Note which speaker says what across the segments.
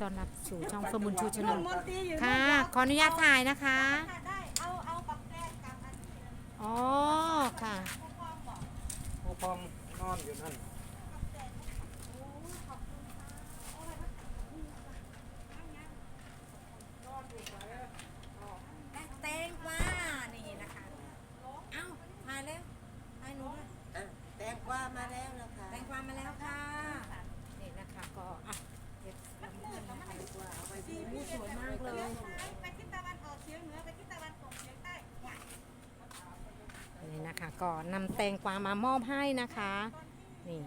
Speaker 1: ต้อนรับสู่ช่องสมุนชูชน
Speaker 2: นุ่
Speaker 1: น
Speaker 2: นมนตรีอยู่
Speaker 1: ค่ะ ขออนุญาตถ่ายนะคะ
Speaker 2: ได้เอาเอากับแกล้งกับอันนี้
Speaker 1: อ๋อ ค่ะ
Speaker 3: โอพองนอนอยู่นั่น
Speaker 2: แตงกวานี่นะคะ เอ้ามาแล้วให้หนูด้วย
Speaker 4: อะแตงกวามาแล้วนะคะ
Speaker 2: แตงกวามาแล้วค่ะ
Speaker 1: นี่นะคะก็อะเก็บลำต้นนะคะ
Speaker 2: สีผู้สวยมากเลย ไปทิศตะวันออกเฉียงเหนือไปทิศตะวันตกเฉียงใต้
Speaker 1: ก่อนะคะก็นำแตงกวามามอบให้นะคะ นี่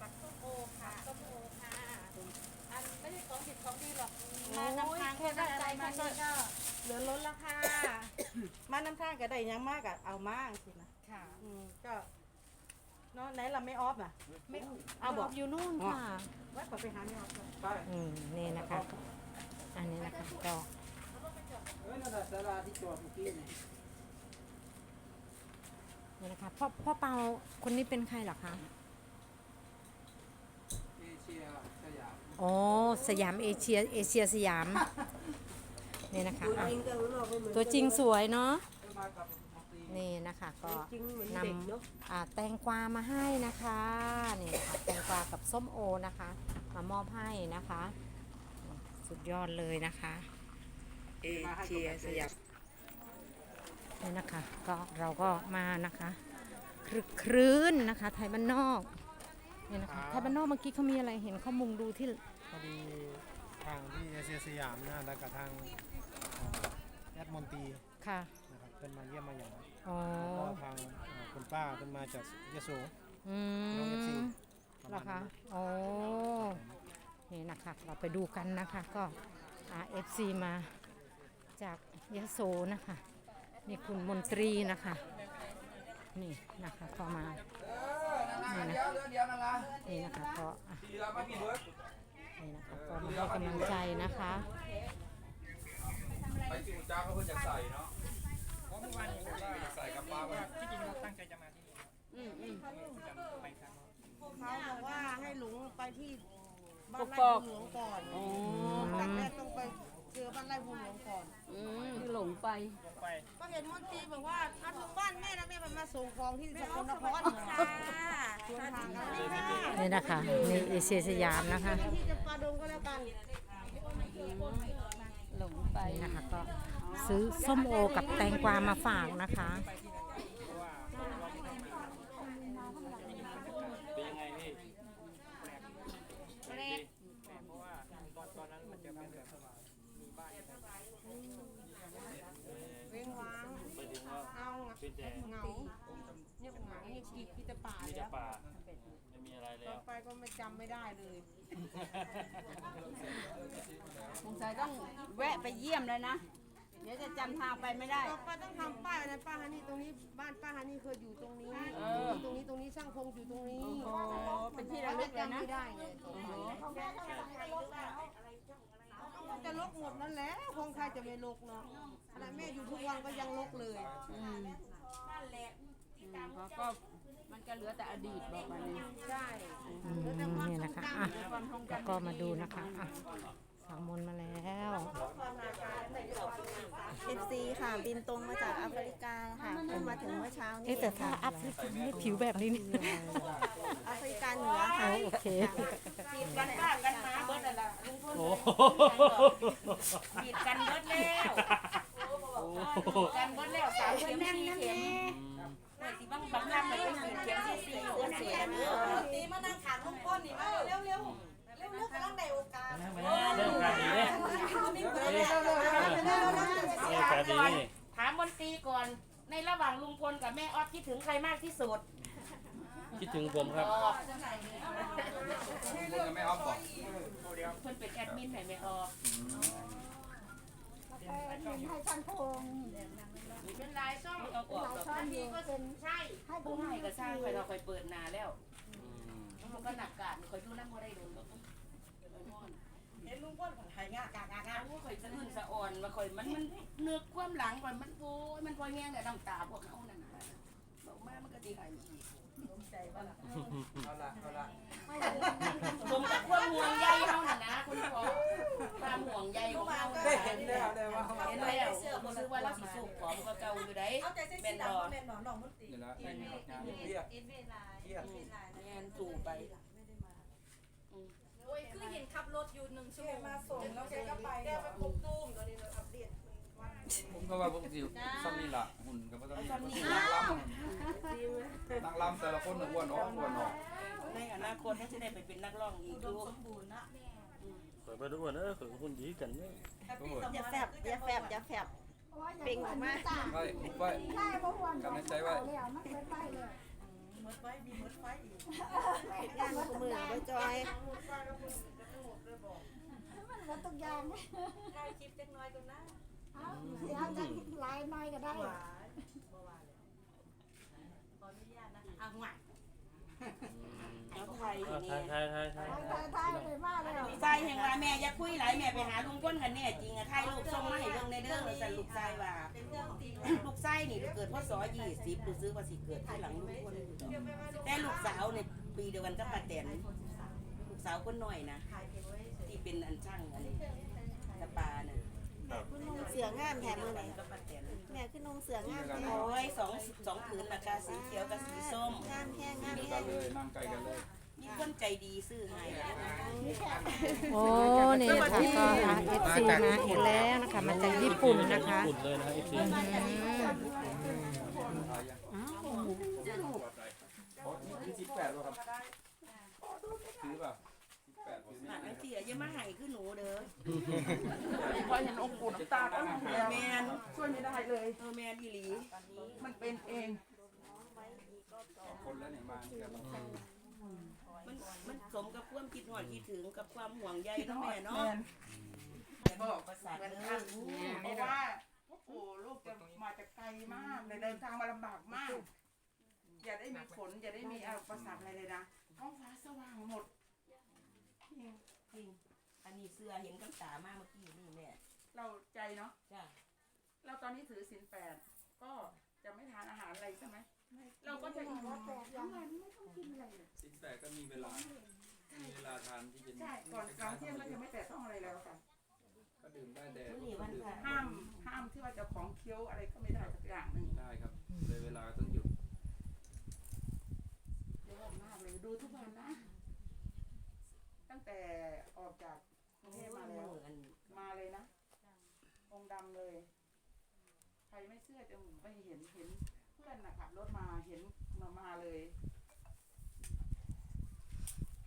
Speaker 2: บักส้มโอค่ะส้มโอค่ะ
Speaker 1: อันไม่ใช่ของผิดของดีหรอก
Speaker 2: มานำทางแค่ได้อะไรมานี่ก็เหลือล้นราคา มานำทางก็ได้ยังมากอะเอามากสินะ
Speaker 1: ค่ะ
Speaker 2: อืมก็เนาะไหนเราไม่ออฟอะ
Speaker 1: ไม่
Speaker 2: เอาบอก
Speaker 1: อยู่นู่นค่ะ
Speaker 2: ไว้ขอไปหาไม่ออฟเลย
Speaker 3: ไป
Speaker 1: อืมนี่นะคะ อันนี้นะคะก็
Speaker 3: เอ้ยนั่นแหละศาลาที่จอดเมื่อกี้นี่
Speaker 1: นี่นะคะพ่อพ่อเปาคนนี้เป็นใครเหรอคะ
Speaker 3: เอเชียสยาม
Speaker 1: อ๋อ สยามเอเชีย เอเชียสยาม นี่นะคะ
Speaker 4: ตัว
Speaker 1: อะ
Speaker 4: จริงกับข้างนอกไม่เหมือน
Speaker 1: ตัวจริงสวยเนาะ
Speaker 3: ก็มากับมนตรี
Speaker 1: นี่นะคะก็
Speaker 4: จริงเหมือน
Speaker 1: น
Speaker 4: เด็กเนาะำ
Speaker 1: อ่าแตงกวามาให้นะคะนี่นะคะแตงกวากับส้มโอนะคะ มามอบให้นะคะ สุดยอดเลยนะคะ
Speaker 4: เอเชียสยาม
Speaker 1: นี่นะคะก็เราก็มานะคะครึกครื้นนะคะ ไทยบ้านนอกนี่นะคะไทยบ้านนอกเมื่อกี้เขามีอะไรเห็นเขามุงดูที่
Speaker 3: พอดีทางที่เอเชียสยามนะแล้วก็ทางเอ่อแอ ดมนตรี
Speaker 1: ค่ะ
Speaker 3: นะครับเป็นมาเยี่ยมมาอย่าง
Speaker 1: อ๋อ
Speaker 3: แล้วก็ทางเอ่อคุณป้าเป็นมาจากยโส
Speaker 1: อื
Speaker 3: น้องเอฟซี
Speaker 1: ม
Speaker 3: ประ
Speaker 1: เหร
Speaker 3: มา
Speaker 1: อ
Speaker 3: ณ
Speaker 1: คะ
Speaker 3: นั้น
Speaker 1: อ๋อ นี่นะคะ เราไปดูกันนะคะ ก็เอฟซีมาจากยะโสนะคะ นี่คุณมนตรีนะคะ นี่นะคะก็มา นี่นะนี่นะคะก็อะนี่นะคะก็มาให้กำลังใจนะคะ
Speaker 5: ไปจิวจ้าเขาเพิ่งจะใส่เนาะเพราะเมื่อวานนี้อยากใส่กับป้าว่าที่จริงเราตั้งใจจะมาที่นี่ไปครั้ง
Speaker 2: เขาบอกว่าให้หลงไปที่บ้านไร่หลวงก่อน
Speaker 4: อ๋อ
Speaker 2: แต่แรกต้องไปเจอบ้านไร่หลวงก่อน
Speaker 4: อืมหลงไป
Speaker 5: ไป
Speaker 2: ก็เห็นมนตรีบอกว่าถ้าถึงบ้านแม่นะแม่มาส่งของที่สกลนครค่ะชวนทางนเลยค่ะ
Speaker 1: นี่นะคะนี่เอเชียสยามนะคะ
Speaker 2: ที่จะปาดงก็แล้วกัน
Speaker 4: งไป
Speaker 1: นี่นะคะก็ซื้อส้มโอกับแตงกวามาฝากนะคะ
Speaker 5: เป็นยังไงพี่
Speaker 3: เพราะว่าตอนตอนนั้นมันจะเป็นแบบมีบ้าน
Speaker 2: เว้งว้างเอา
Speaker 5: เป็นแต่
Speaker 2: เหงาเนี่ยเหงาเนี่ยกีกีแต่ป่าแล้ว
Speaker 5: ป่าไม่มีอะไร
Speaker 2: ต่
Speaker 5: แล้
Speaker 2: อไปก็ไม่จำไม่ได้เลย
Speaker 4: สงสัยต้องแวะไปเยี่ยมเลยนะ เดี๋ยวจะจำทางไปไม่ได้
Speaker 2: ต่อไปต้องทำป้ายอะไรป้าฮันนี่ตรงนี้บ้านป้าฮันนี่เคยอยู่ตรงนี้
Speaker 4: เออ
Speaker 2: ตรงนี้ตรงนี้ช่างพงอยู่ตรงนี้
Speaker 4: โอ้เป็นที่ระลึกเลย
Speaker 2: จำ
Speaker 4: นะ
Speaker 2: ไม่ได้ไงมันจะลกหมดนั่นแหละคงใครจะไม่ลกเนาะขนาดแม่อยู่ทุกวันก็ยังลกเลย
Speaker 4: อืมอืมเพราะก็ มันก็เหลือแต่อดีตบอกมาเนี่ย
Speaker 2: ใช่
Speaker 1: อืมนี่นะคะอะแล้วก็มาดูนะคะอะสาวมนต์มาแล้ว
Speaker 6: เอฟซีค่ะ บินตรงมาจากแอฟริกาค่ะเพิ่งมาถึงเมื่อเช้านี้
Speaker 1: เอ๊ะแต่ถ้าอัพนี่ไม่ผิวแบบนี้นี่
Speaker 6: แอฟริกาเหนือ
Speaker 1: เอา
Speaker 6: ค่ะ
Speaker 1: โอเค
Speaker 2: กันป้ากันมาเบิดอะไรลุงพล
Speaker 5: โอ้
Speaker 2: บีดกันเบิดแล้วกันเบิดแล้วสามเข็มสี่เข็ม สิบังบังคับเลยเป็นสี่เข็มสี่สี่คนเสียเนื้อตีมานั่งขางลุงพลนี่มาเร็วเร็วเร็วเร็วกำลังได้โอกาส
Speaker 5: เริ่มการดีเลยเริ่มการดีนี่
Speaker 7: ถามมนตรีก่อนในระหว่างลุงพลกับแม่ออฟคิดถึงใครมากที่สุด
Speaker 5: คิดถึงผมครับ
Speaker 7: เพิ่นเป็นแอดมินให้แม่ออฟ
Speaker 8: ให้ช่างพง
Speaker 9: เป็นลายช่อง
Speaker 7: เอาออกดอก
Speaker 9: อันนี้ก็ใช่
Speaker 8: ให้
Speaker 7: ผู้ให้ก็สร้างคอยเราคอยเปิดนาแล้ว
Speaker 10: อืม
Speaker 7: มันก็หนักกาดคอยดูน้ำบ่ได้โดนก็ต้อง
Speaker 9: เห็นลุงพ่นของไทยงากากากา
Speaker 7: อ้าคอยสะอื้นสะอ่อนมาคอยมันมันเนื้อความหลังก่อนมันโอ้ยมันพอแห้งแต่น้ำตาพวกเขานั่นน่ะบอกมามันก็ดีหายอีก
Speaker 10: เอาละเอาละ
Speaker 7: ผมกับความห่วงใยเขาน่ะนะคุณพ่อความห่วงใยของเขา
Speaker 10: ได้เห็นแล้วได้ว่าเขา
Speaker 7: เห็นแล้วผมซื้อว่าเราสิสูบของก็เก่าอยู่ได้แม่นบ่
Speaker 10: นี่ละงานเรียกเรียก
Speaker 7: แม่นสู่ไป
Speaker 6: โอ้ยคือเห็นขับรถอยู่หนึ่งชั่วโมงมาส่งแล้วแกก็ไป
Speaker 9: แกไปปลูกตุ้มตอนนี้เราอัปเดต
Speaker 10: ผมก็ว่าผมสิซ้ำนี่ละหุ่นกับว่าซ้ำนี่นั่งล้ำนั่งล้ำแต่ละคนอ้วนออกอ้วนออก
Speaker 7: ในอนาคตเขาจะได้ไปเป็นนักร้องอีกดู
Speaker 5: ข่อยไปทุกวันเออข่อยกับคนดีกันเนี่ย
Speaker 6: อย่าแฟบอย่าแฟบอย่าแฟบเป่งออกมา
Speaker 10: ไว้ไว้
Speaker 8: ได้บ่หวน
Speaker 10: กำลังใจไว้
Speaker 8: แล้วมันเป็นไปเลย
Speaker 6: งานคู่มือโดยจอย
Speaker 8: มันว่าทุกอย่าง
Speaker 6: ได้คลิปจักน้อยก่อนนะ
Speaker 8: เอาเสียจังหลายน้อยก็ได้
Speaker 9: ขออนุญาตนะอะหวา น
Speaker 7: แล้วไทย
Speaker 5: อ่า
Speaker 7: นี่
Speaker 5: ทายทยทยทย
Speaker 8: ทยทายเลยมาแล้ว
Speaker 7: ทรายแห่งว่าแม่อย่าคุยหลายแม่ไปหาลุงก้นกันแน่จริงอะถ่ายรูปส่งมาให้เบิ่งในเด้อว่าซั่นลูกชายว่า
Speaker 6: เป็นเรื่องจริง
Speaker 7: ลูกชายนี่เกิดพศ20ดูซื้อว่าสิเกิดที่หลังลุงก้นอยู่ดอกแต่ลูกสาวเนี่ยปีเดียวกันกับป้าแตนลูกสาวคนน้อยนะที่เป็นอันช่างอันนี้ตะปาน่ะ
Speaker 6: แม่คุณนุ่งเสืองามแถมมือไหน
Speaker 7: กับป้าแตน
Speaker 6: แม่คุณนุ่งเสืองามแถม
Speaker 7: โอ้ยสองสองผืนราคาสีเขียวกับสีส้ม
Speaker 6: งามแห้งงาม
Speaker 10: เดียว
Speaker 6: แห้
Speaker 10: กัน
Speaker 6: ง
Speaker 10: เลยนั่งใกล้กันเลย
Speaker 7: มีคนใจดีซื้อให้
Speaker 1: โอ้นี่นะคะก็เอฟซีมาอีกแล้วนะคะ มาจากญี่ปุ่นนะคะ
Speaker 5: ปุ่นเลยนะเอฟซี
Speaker 1: อืม
Speaker 10: โอ้ยสิบแปดวะครับซื้อป่ะสิบแปดซื้ อ
Speaker 7: หา
Speaker 10: นี่
Speaker 7: เสียอย่ามาให้คือหนูเด้อ
Speaker 11: พอเห็นองค์ปู่น้ำตาก็
Speaker 7: เออแมน
Speaker 11: ช่วยไม่ได้เลย
Speaker 7: เออแมนอีหลี
Speaker 11: มันเป็นเอง
Speaker 10: คนแล้วเนี่ยมานี่กัน
Speaker 7: มันมันสมกับความคิดหอดคิดถึงกับความห่วงใยเนาะแม่เนาะ
Speaker 11: แม่น
Speaker 7: แต่บอกประสาท
Speaker 11: เหมือน
Speaker 7: เด้
Speaker 11: กัน
Speaker 7: อ
Speaker 11: เพราะว่าพ่อปู่ลูกจะมาจากไกลมากเลยเดินทางมาลำบากมาก อย่าได้มีฝนอย่าได้มีอุปสรรคอะไรเลยนะท้องฟ้าสว่างหมด
Speaker 7: จริง อันนี้เสื้อเห็นกับตามากเมื่อกี้นี่แม่
Speaker 11: เราใจเนาะ
Speaker 7: จ้ะ
Speaker 11: เราตอนนี้ถือศีลแปดก็จะไม่ทานอาหารอะไรใช่ไหมเราก็จะอิ่มทั้งวันไม่ต้องกินอะไรเลย
Speaker 10: สิบแปดก็มีเวลา มีเวลาทานที่เป็น
Speaker 11: ใช่ก่อนกลางเที่ยงก็จะไม่แตะต้องอะไรแล้วค่ะ
Speaker 10: ก็ดื่มได้แดด
Speaker 7: มื้อนี้วันพระ
Speaker 11: ห้ามห้ามที่ว่าจะของเคี้ยวอะไรก็ไม่ได้สักอย่างหนึ่ง
Speaker 10: ได้ครับเลยเวลาต้องหยุด
Speaker 11: เยอะมากเลยดูทุกวันนะตั้ง แต่ออกจากกรุงเทพมาแล้ว
Speaker 7: อัน
Speaker 11: มาเลยนะองค์ดำเลย ใครไม่เชื่อจะไม่เห็นเห็นเพื่อนนะขับรถมาเห็นมามาเลย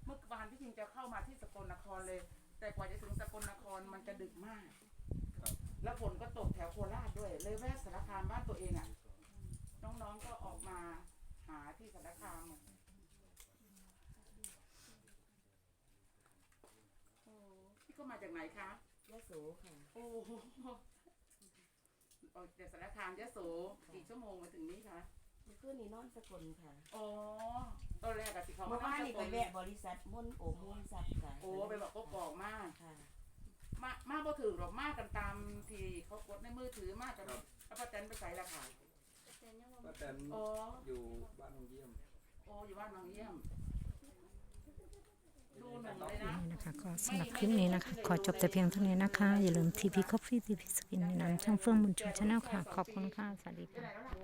Speaker 11: เมื่อวานที่จริงจะเข้ามาที่สกลนครเลย แต่กว่าจะถึงสกลนครมันจะดึกมาก
Speaker 10: ครับ
Speaker 11: แล้วฝนก็ตกแถวโคราชด้วย เลยแวะสารคามบ้านตัวเองอะ น้องๆก็ออกมาหาที่สารคามอะโอ้พี่ ก็มาจากไหนคะ
Speaker 7: ยะโสค่ะ
Speaker 11: โอ้โหออกจากสารคามยะโสกี่ชั่วโมงมาถึงนี้คะ
Speaker 7: เมื่อคืนนี้นอนสกลค่ะ
Speaker 11: อ๋อตอนแรกอะสิเขา
Speaker 7: เมื่อวานนี่ไป
Speaker 11: แวะ
Speaker 7: แวะบริษัทมนโอมมูลทรัพย์ค่ะ
Speaker 11: โอ้ไปบอกก็บอกมาก
Speaker 7: ค่ะ
Speaker 11: มามาบ่ถึงหรอกมากกันตามที่เขากดในมือถือมากกันแล้วป้าแตนไปใส่ละค่ะ
Speaker 10: ป้าแตน
Speaker 11: อ๋อ
Speaker 10: อยู่บ้านนงเยี่ยม
Speaker 11: โอ้อยู่บ้านบางเยี่ยมดูห
Speaker 1: นี่นะคะก็สำหรับคลิปนี้นะคะ ขอจบแต่เพียงเท่านี้นะคะ อย่าลืม TP Coffee TP Skin ในนามช่างเฟื่องบุญชูชาแนลค่ะ ขอบคุณค่ะ สวัสดีค่ะ